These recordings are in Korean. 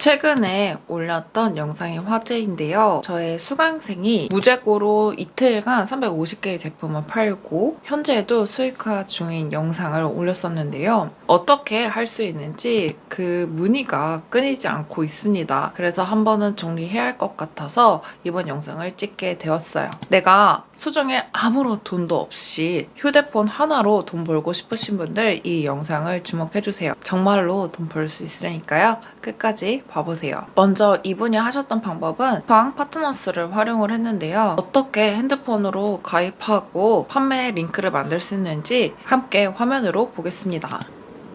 최근에 올렸던 영상이 화제인데요. 저의 수강생이 무재고로 이틀간 350개의 제품을 팔고 현재도 수익화 중인 영상을 올렸었는데요. 어떻게 할 수 있는지 그 문의가 끊이지 않고 있습니다. 그래서 한 번은 정리해야 할 것 같아서 이번 영상을 찍게 되었어요. 내가 수중에 아무런 돈도 없이 휴대폰 하나로 돈 벌고 싶으신 분들 이 영상을 주목해주세요. 정말로 돈 벌 수 있으니까요. 끝까지 봐보세요. 먼저 이분이 하셨던 방법은 방 파트너스를 활용을 했는데요. 어떻게 핸드폰으로 가입하고 판매 링크를 만들 수 있는지 함께 화면으로 보겠습니다.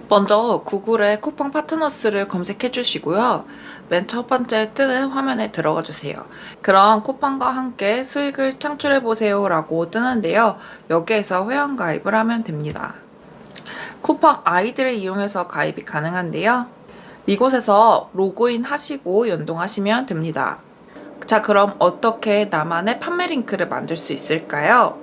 먼저 구글에 쿠팡 파트너스를 검색해 주시고요. 맨 첫 번째 뜨는 화면에 들어가 주세요. 그럼 쿠팡과 함께 수익을 창출해 보세요 라고 뜨는데요. 여기에서 회원 가입을 하면 됩니다. 쿠팡 아이디를 이용해서 가입이 가능한데요. 이곳에서 로그인 하시고 연동하시면 됩니다. 자, 그럼 어떻게 나만의 판매 링크를 만들 수 있을까요?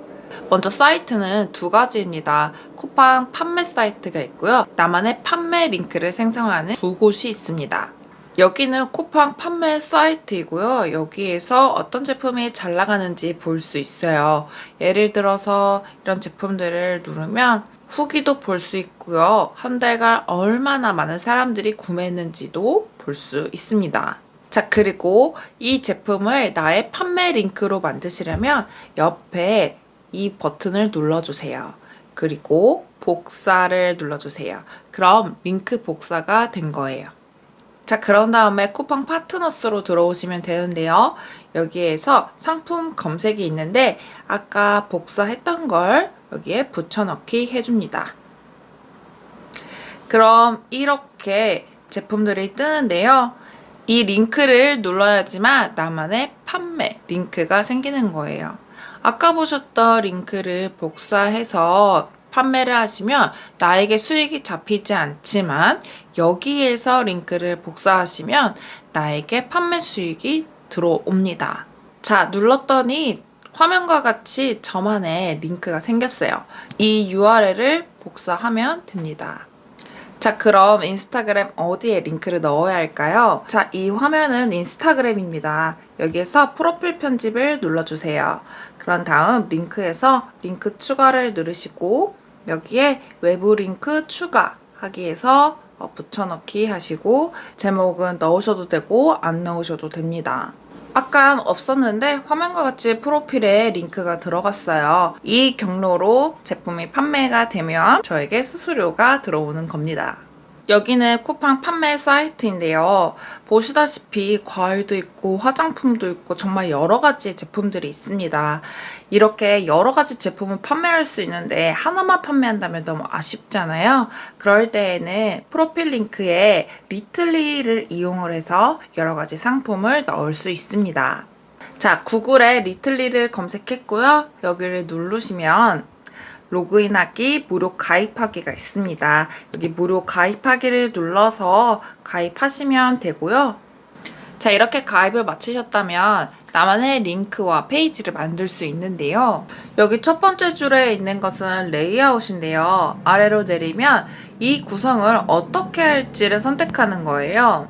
먼저 사이트는 두 가지입니다. 쿠팡 판매 사이트가 있고요. 나만의 판매 링크를 생성하는 두 곳이 있습니다. 여기는 쿠팡 판매 사이트이고요. 여기에서 어떤 제품이 잘 나가는지 볼 수 있어요. 예를 들어서 이런 제품들을 누르면 후기도 볼 수 있고요. 한 달간 얼마나 많은 사람들이 구매했는지도 볼 수 있습니다. 자, 그리고 이 제품을 나의 판매 링크로 만드시려면 옆에 이 버튼을 눌러주세요. 그리고 복사를 눌러주세요. 그럼 링크 복사가 된 거예요. 자, 그런 다음에 쿠팡 파트너스로 들어오시면 되는데요. 여기에서 상품 검색이 있는데 아까 복사했던 걸 여기에 붙여넣기 해줍니다. 그럼 이렇게 제품들이 뜨는데요. 이 링크를 눌러야지만 나만의 판매 링크가 생기는 거예요. 아까 보셨던 링크를 복사해서 판매를 하시면 나에게 수익이 잡히지 않지만 여기에서 링크를 복사하시면 나에게 판매 수익이 들어옵니다. 자, 눌렀더니 화면과 같이 저만의 링크가 생겼어요. 이 URL을 복사하면 됩니다. 자, 그럼 인스타그램 어디에 링크를 넣어야 할까요? 자, 이 화면은 인스타그램입니다. 여기에서 프로필 편집을 눌러주세요. 그런 다음 링크에서 링크 추가를 누르시고 여기에 외부 링크 추가 하기 해서 어, 붙여넣기 하시고 제목은 넣으셔도 되고 안 넣으셔도 됩니다. 아까 없었는데 화면과 같이 프로필에 링크가 들어갔어요. 이 경로로 제품이 판매가 되면 저에게 수수료가 들어오는 겁니다. 여기는 쿠팡 판매 사이트인데요. 보시다시피 과일도 있고 화장품도 있고 정말 여러 가지 제품들이 있습니다. 이렇게 여러 가지 제품을 판매할 수 있는데 하나만 판매한다면 너무 아쉽잖아요. 그럴 때에는 프로필 링크에 리틀리를 이용을 해서 여러 가지 상품을 넣을 수 있습니다. 자, 구글에 리틀리를 검색했고요. 여기를 누르시면 로그인하기, 무료 가입하기가 있습니다. 여기 무료 가입하기를 눌러서 가입하시면 되고요. 자, 이렇게 가입을 마치셨다면 나만의 링크와 페이지를 만들 수 있는데요. 여기 첫 번째 줄에 있는 것은 레이아웃인데요. 아래로 내리면 이 구성을 어떻게 할지를 선택하는 거예요.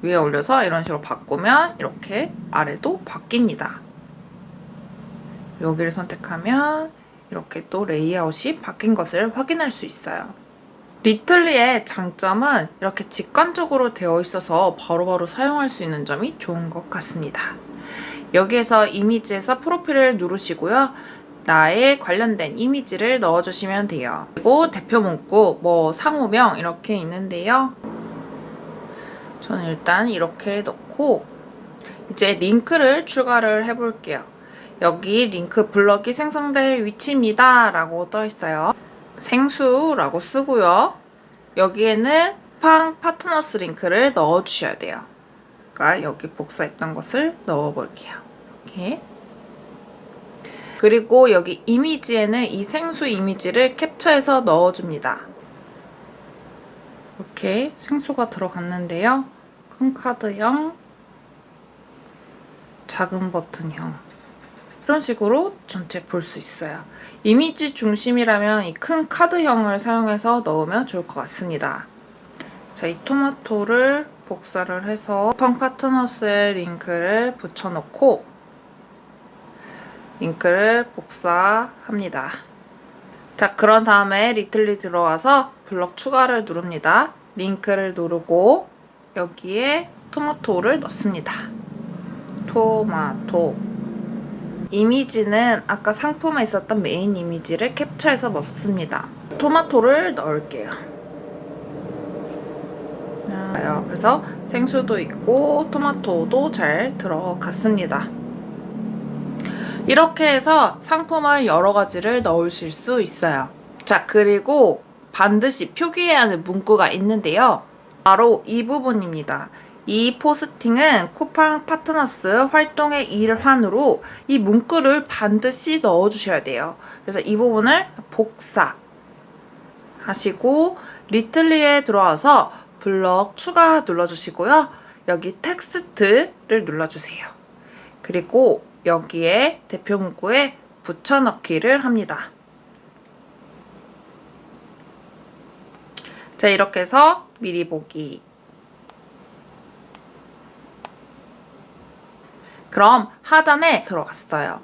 위에 올려서 이런 식으로 바꾸면 이렇게 아래도 바뀝니다. 여기를 선택하면 이렇게 또 레이아웃이 바뀐 것을 확인할 수 있어요. 리틀리의 장점은 이렇게 직관적으로 되어 있어서 바로바로 사용할 수 있는 점이 좋은 것 같습니다. 여기에서 이미지에서 프로필을 누르시고요. 나의 관련된 이미지를 넣어주시면 돼요. 그리고 대표 문구, 뭐 상호명 이렇게 있는데요. 저는 일단 이렇게 넣고 이제 링크를 추가를 해볼게요. 여기 링크 블럭이 생성될 위치입니다. 라고 떠 있어요. 생수라고 쓰고요. 여기에는 팡 파트너스 링크를 넣어 주셔야 돼요. 그러니까 여기 복사했던 것을 넣어 볼게요. 이렇게. 그리고 여기 이미지에는 이 생수 이미지를 캡처해서 넣어 줍니다. 이렇게 생수가 들어갔는데요. 큰 카드형, 작은 버튼형. 이런 식으로 전체 볼 수 있어요. 이미지 중심이라면 이 큰 카드형을 사용해서 넣으면 좋을 것 같습니다. 자, 이 토마토를 복사를 해서 쿠팡 파트너스의 링크를 붙여놓고 링크를 복사합니다. 자, 그런 다음에 리틀리 들어와서 블럭 추가를 누릅니다. 링크를 누르고 여기에 토마토를 넣습니다. 토마토. 이미지는 아까 상품에 있었던 메인 이미지를 캡처해서 넣습니다. 토마토를 넣을게요. 자, 그래서 생수도 있고 토마토도 잘 들어갔습니다. 이렇게 해서 상품을 여러 가지를 넣으실 수 있어요. 자, 그리고 반드시 표기해야 하는 문구가 있는데요. 바로 이 부분입니다. 이 포스팅은 쿠팡 파트너스 활동의 일환으로 이 문구를 반드시 넣어 주셔야 돼요. 그래서 이 부분을 복사 하시고 리틀리에 들어와서 블럭 추가 눌러 주시고요. 여기 텍스트를 눌러 주세요. 그리고 여기에 대표 문구에 붙여넣기를 합니다. 자, 이렇게 해서 미리 보기. 그럼 하단에 들어갔어요.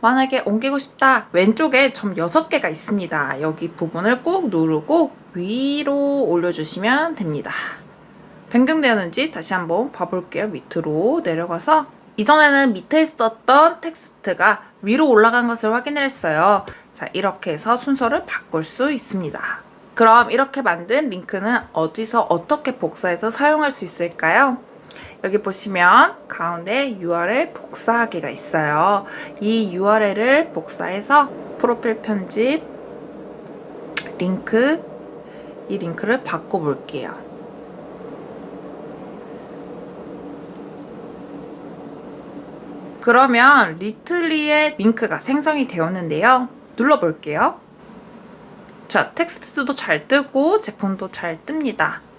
만약에 옮기고 싶다. 왼쪽에 점 6개가 있습니다. 여기 부분을 꾹 누르고 위로 올려주시면 됩니다. 변경되었는지 다시 한번 봐볼게요. 밑으로 내려가서 이전에는 밑에 있었던 텍스트가 위로 올라간 것을 확인을 했어요. 자, 이렇게 해서 순서를 바꿀 수 있습니다. 그럼 이렇게 만든 링크는 어디서 어떻게 복사해서 사용할 수 있을까요? 여기 보시면 가운데 URL 복사하기가 있어요. 이 URL을 복사해서 프로필 편집, 링크, 이 링크를 바꿔볼게요. 그러면 리틀리의 링크가 생성이 되었는데요. 눌러볼게요. 자, 텍스트도 잘 뜨고 제품도 잘 뜹니다.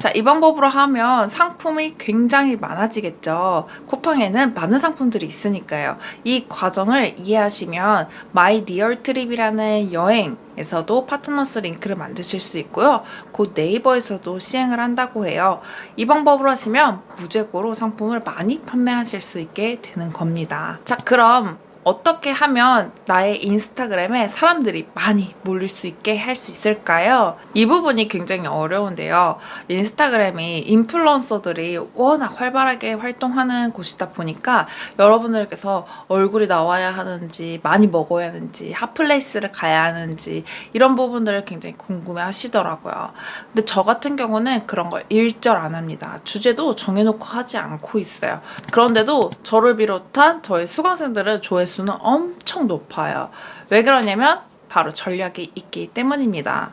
자, 이 방법으로 하면 상품이 굉장히 많아지겠죠. 쿠팡에는 많은 상품들이 있으니까요. 이 과정을 이해하시면 마이 리얼 트립이라는 여행 에서도 파트너스 링크를 만드실 수 있고요. 곧 네이버에서도 시행을 한다고 해요. 이 방법으로 하시면 무재고로 상품을 많이 판매하실 수 있게 되는 겁니다. 자, 그럼 어떻게 하면 나의 인스타그램에 사람들이 많이 몰릴 수 있게 할 수 있을까요? 이 부분이 굉장히 어려운데요. 인스타그램이 인플루언서들이 워낙 활발하게 활동하는 곳이다 보니까 여러분들께서 얼굴이 나와야 하는지, 많이 먹어야 하는지, 핫플레이스를 가야 하는지, 이런 부분들을 굉장히 궁금해 하시더라고요. 근데 저 같은 경우는 그런 걸 일절 안 합니다. 주제도 정해놓고 하지 않고 있어요. 그런데도 저를 비롯한 저의 수강생들은 조회 수 수는 엄청 높아요. 왜 그러냐면 바로 전략이 있기 때문입니다.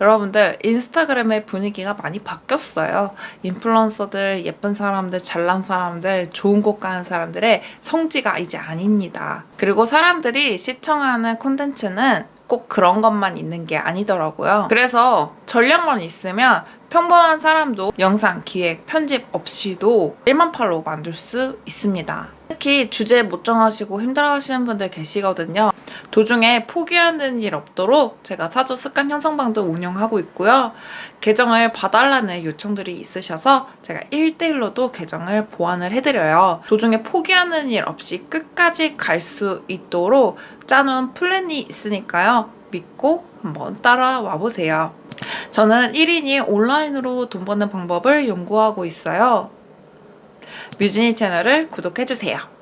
여러분들 인스타그램의 분위기가 많이 바뀌었어요. 인플루언서들, 예쁜 사람들, 잘난 사람들, 좋은 곳 가는 사람들의 성지가 이제 아닙니다. 그리고 사람들이 시청하는 콘텐츠는 꼭 그런 것만 있는 게 아니더라고요. 그래서 전략만 있으면 평범한 사람도 영상, 기획, 편집 없이도 1만 팔로 만들 수 있습니다. 특히 주제 못 정하시고 힘들어하시는 분들 계시거든요. 도중에 포기하는 일 없도록 제가 사주 습관 형성방도 운영하고 있고요. 계정을 봐달라는 요청들이 있으셔서 제가 1대1로도 계정을 보완을 해드려요. 도중에 포기하는 일 없이 끝까지 갈 수 있도록 짜놓은 플랜이 있으니까요. 믿고 한번 따라와 보세요. 저는 1인이 온라인으로 돈 버는 방법을 연구하고 있어요. 뮤진이 채널을 구독해주세요.